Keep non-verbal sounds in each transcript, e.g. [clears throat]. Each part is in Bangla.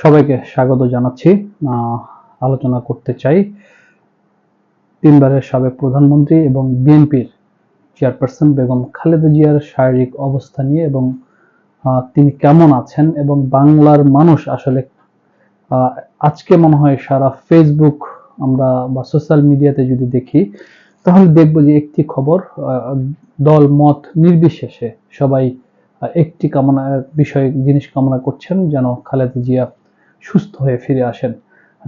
সবাইকে স্বাগত জানাচ্ছি। আলোচনা করতে চাই তিনবারের সাবেক প্রধানমন্ত্রী এবং বিএনপির চেয়ারপারসন বেগম খালেদা জিয়ার শারীরিক অবস্থা নিয়ে এবং তিনি কেমন আছেন এবং বাংলার মানুষ আসলে আজকে মনে হয় সারা ফেসবুক আমরা বা সোশ্যাল মিডিয়াতে যদি দেখি, তাহলে দেখব যে একটি খবর দল মত নির্বিশেষে সবাই একটি কামনা, বিষয় জিনিস কামনা করছেন যেন খালেদা জিয়া সুস্থ হয়ে ফিরে আসেন।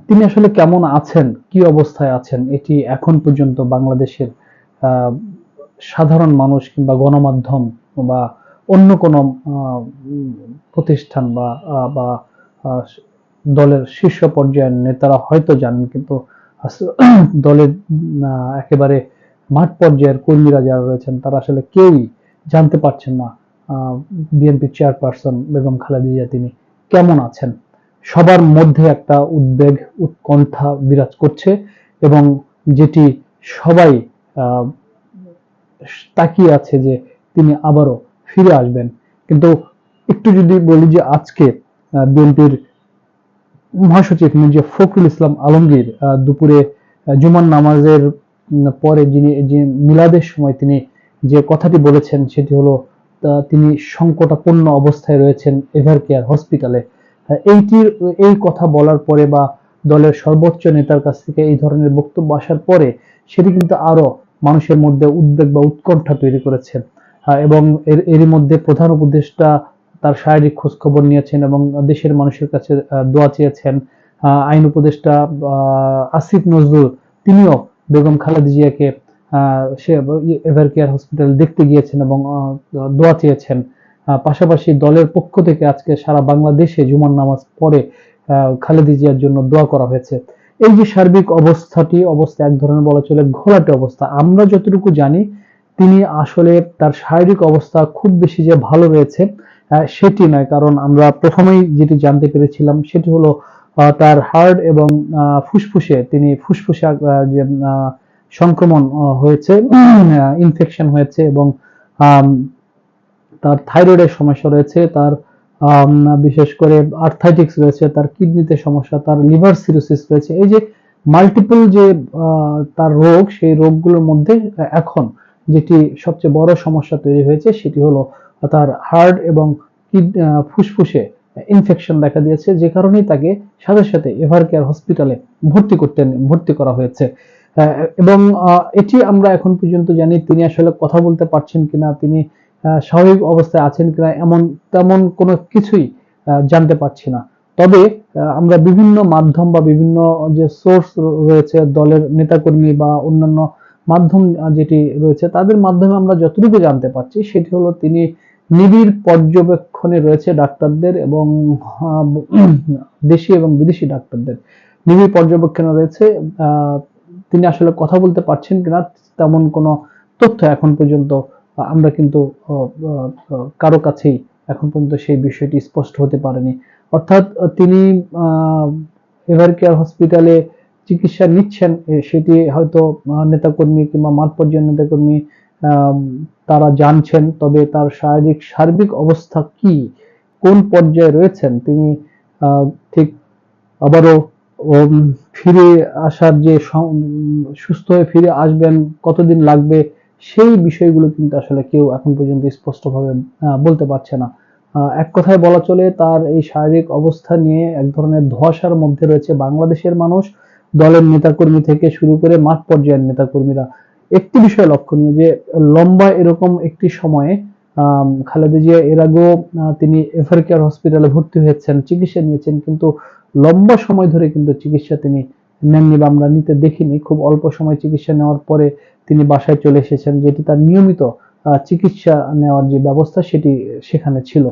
তিনি আসলে কেমন আছেন, কি অবস্থায় আছেন, এটি এখন পর্যন্ত বাংলাদেশের সাধারণ মানুষ কিংবা গণমাধ্যম বা অন্য কোনো প্রতিষ্ঠান বা বা দলের শীর্ষ পর্যায়ের নেতারা হয়তো জানেন, কিন্তু [clears throat] দলের একেবারে মাঠ পর্যায়ের কর্মীরা যারা রয়েছেন, তারা আসলে কেউই জানতে পারছেন না বিএনপি চেয়ারপারসন বেগম খালেদা তিনি কেমন আছেন? সবার মধ্যে একটা উদ্বেগ, উৎকণ্ঠা বিরাজ করছে এবং যেটি সবাই তাকিয়ে আছে যে তিনি আবারও ফিরে আসবেন। কিন্তু একটু যদি বলি যে আজকে বিএনপির মহাসচিব মির্জা ফখরুল ইসলাম আলমগীর দুপুরে জুমার নামাজের পরে যিনি, যে মিলাদের সময় তিনি যে কথাটি বলেছেন সেটি হলো তিনি সংকটাপন্ন অবস্থায় রয়েছেন এভার কেয়ার হসপিটালে। এইটির এই কথা বলার পরে বা দলের সর্বোচ্চ নেতার কাছ থেকে এই ধরনের বক্তব্য আসার পরে সেটি কিন্তু আরও মানুষের মধ্যে উদ্বেগ বা উৎকণ্ঠা তৈরি করেছেন আহ, এবং এর মধ্যে প্রধান উপদেষ্টা তার শারীরিক খোঁজ খবর নিয়েছেন এবং দেশের মানুষের কাছে দোয়া চেয়েছেন। আইন উপদেষ্টা আসিফ নজরুল তিনিও বেগম খালেদা জিয়াকে সে এভার কেয়ার হসপিটাল দেখতে গিয়েছেন এবং দোয়া চেয়েছেন। পাশাপাশি দলের পক্ষ থেকে আজকে সারা বাংলাদেশে জুমার নামাজ আহ, খালেদা জিয়ার জন্য দোয়া করা হয়েছে। এই যে সার্বিক অবস্থাটি অবস্থা এক ধরনের বলা চলে ঘোলাটে অবস্থা। আমরা যতটুকু জানি তিনি আসলে তার শারীরিক অবস্থা খুব বেশি যে ভালো রয়েছে সেটি নয়। কারণ আমরা প্রথমেই যেটি জানতে পেরেছিলাম সেটি হলো তার হার্ট এবং ফুসফুসে তিনি ফুসফুসে যে সংক্রমণ হয়েছে ইনফেকশন হয়েছে এবং তার থাইরয়েডের সমস্যা রয়েছে, তার বিশেষ করে আর্থাইটিক্স রয়েছে, তার কিডনিতে সমস্যা, তার লিভার সিরোসিস রয়েছে। এই যে মাল্টিপল যে তার রোগ, সেই রোগগুলোর মধ্যে এখন যেটি সবচেয়ে বড় সমস্যা তৈরি হয়েছে, সেটি হলো তার হার্ট এবং ফুসফুসে ইনফেকশন দেখা দিয়েছে, যে কারণেই তাকে সাথে সাথে এভার কেয়ার হসপিটালে ভর্তি করতে ভর্তি করা হয়েছে। এবং এটি আমরা এখন পর্যন্ত জানি তিনি আসলে কথা বলতে পারছেন কিনা, তিনি স্বাভাবিক অবস্থায় আছেন কিনা, এমন, তেমন কোনো কিছুই জানতে পারছি না। তবে আমরা বিভিন্ন মাধ্যম বা বিভিন্ন যে সোর্স রয়েছে দলের নেতাকর্মী বা অন্যান্য মাধ্যম যেটি রয়েছে, তাদের মাধ্যমে আমরা যতটুকু জানতে পারছি, সেটি হলো তিনি নিবিড় পর্যবেক্ষণে রয়েছে ডাক্তারদের এবং দেশি এবং বিদেশি ডাক্তারদের। নিবিড় পর্যবেক্ষণে রয়েছে তিনি আসলে কথা বলতে পারছেন কিনা তেমন কোনো তথ্য এখন পর্যন্ত আমরা কিন্তু কারও কাছেই এখন পর্যন্ত সেই বিষয়টি স্পষ্ট হতে পারেনি। অর্থাৎ তিনি এভার কেয়ার হসপিটালে চিকিৎসা নিচ্ছেন সেটি হয়তো নেতাকর্মী কিংবা মাঠ পর্যায়ের নেতাকর্মী তারা জানছেন, তবে তার শারীরিক, সার্বিক অবস্থা কি, কোন পর্যায়ে রয়েছেন তিনি ঠিক আবারও ফিরে আসার যে সুস্থ হয়ে ফিরে আসবেন, কতদিন লাগবে, সেই বিষয়গুলো কিন্তু আসলে কেউ এখন পর্যন্ত স্পষ্টভাবে বলতে পারছে না। এক কথায় বলা চলে, তার এই শারীরিক অবস্থা নিয়ে এক ধরনের ধোঁয়াশার মধ্যে রয়েছে বাংলাদেশের মানুষ। দলের নেতাকর্মী থেকে শুরু করে মাঠ পর্যায়ের নেতাকর্মীরা। একটি বিষয় লক্ষণীয় যে, লম্বা এরকম একটি সময়ে খালেদা জিয়া এর আগেও তিনি এভার কেয়ার হসপিটালে ভর্তি হয়েছেন, চিকিৎসা নিয়েছেন, কিন্তু লম্বা সময় ধরে কিন্তু চিকিৎসা তিনি নেননি বা আমরা নিতে দেখিনি। খুব অল্প সময় চিকিৎসা নেওয়ার পরে তিনি বাসায় চলে এসেছেন, যেটি তার নিয়মিত চিকিৎসা নেওয়ার যে ব্যবস্থা সেটি সেখানে ছিল।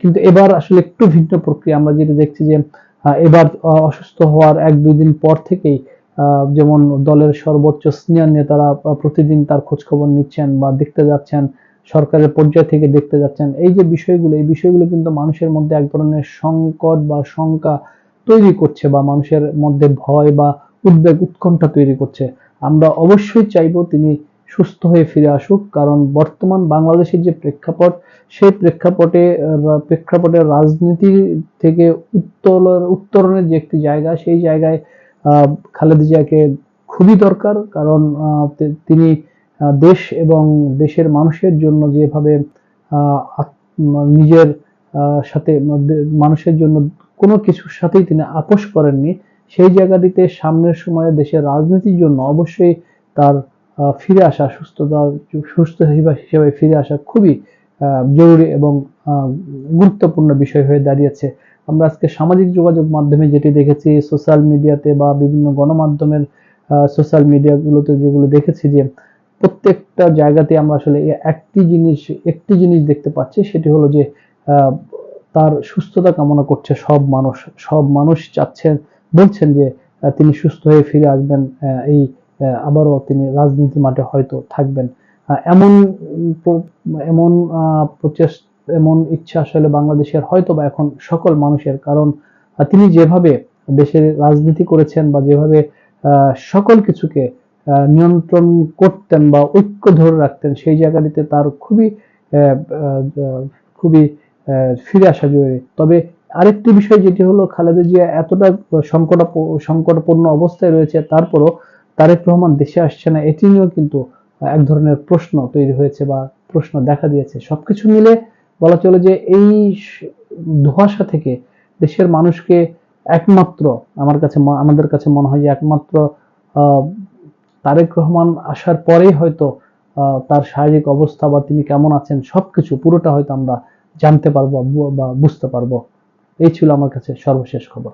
কিন্তু এবার আসলে একটু ভিন্ন প্রক্রিয়া। আমরা যেটা দেখছি যে এবার অসুস্থ হওয়ার এক দুই দিন পর থেকেই যেমন দলের সর্বোচ্চ সিনিয়র নেতারা প্রতিদিন তার খোঁজ খবর নিচ্ছেন বা দেখতে যাচ্ছেন, সরকারের পর্যায় থেকে দেখতে যাচ্ছেন। এই যে বিষয়গুলো, এই বিষয়গুলো কিন্তু মানুষের মধ্যে এক ধরনের সংকট বা শঙ্কা তৈরি করছে বা মানুষের মধ্যে ভয় বা উদ্বেগ উৎকণ্ঠা তৈরি করছে। আমরা অবশ্যই চাইব তিনি সুস্থ হয়ে ফিরে আসুক কারণ বর্তমান বাংলাদেশের যে প্রেক্ষাপট সেই প্রেক্ষাপটে আহ, প্রেক্ষাপটের রাজনীতি থেকে উত্তোলন উত্তরণের যে একটি জায়গা সেই জায়গায় খালেদা জিয়াকে খুবই দরকার কারণ তিনি দেশ এবং দেশের মানুষের জন্য যেভাবে নিজের সাথে মানুষের জন্য কোনো কিছুর সাথেই তিনি আপোষ করেননি। সেই জায়গাটিতে সামনের সময়ে দেশের রাজনীতির জন্য অবশ্যই তার ফিরে আসা সুস্থতা, সুস্থ হিসেবে ফিরে আসা খুবই জরুরি এবং গুরুত্বপূর্ণ বিষয় হয়ে দাঁড়িয়েছে। আমরা আজকে সামাজিক যোগাযোগ মাধ্যমে যেটি দেখেছি, সোশ্যাল মিডিয়াতে বা বিভিন্ন গণমাধ্যমের সোশ্যাল মিডিয়াগুলোতে যেগুলো দেখেছি যে প্রত্যেকটা জায়গাতে আমরা আসলে একটি জিনিস একটি জিনিস দেখতে পাচ্ছি, সেটি হলো যে তার সুস্থতা কামনা করছে সব মানুষ সব মানুষ চাচ্ছেন, বলছেন যে তিনি সুস্থ হয়ে ফিরে আসবেন এই আবারও তিনি রাজনীতি মাঠে হয়তো থাকবেন। এমন এমন প্রচেষ্টা, এমন ইচ্ছা আসলে বাংলাদেশের হয়তো বা এখন সকল মানুষের। কারণ তিনি যেভাবে দেশের রাজনীতি করেছেন বা যেভাবে সকল কিছুকে নিয়ন্ত্রণ করতেন বা ঐক্য ধরে রাখতেন, সেই জায়গাটিতে তার খুবই খুবই ফিরে আসা জরুরি। তবে আরেকটি বিষয় যেটি হলো, খালেদা জিয়া এতটা সংকট সংকটপূর্ণ অবস্থায় রয়েছে, তারপরও তারেক রহমান দেশে আসছে না, এটি নিয়েও কিন্তু এক ধরনের প্রশ্ন তৈরি হয়েছে বা প্রশ্ন দেখা দিয়েছে। সবকিছু মিলে বলা চলে যে এই ধোঁয়াশা থেকে দেশের মানুষকে একমাত্র আমার কাছে আমাদের কাছে মনে হয় যে একমাত্র তারেক রহমান আসার পরেই হয়তো তার শারীরিক অবস্থা বা তিনি কেমন আছেন, সবকিছু পুরোটা হয়তো আমরা জানতে পারব বা বুঝতে পারব। এই ছিল আমার কাছে সর্বশেষ খবর।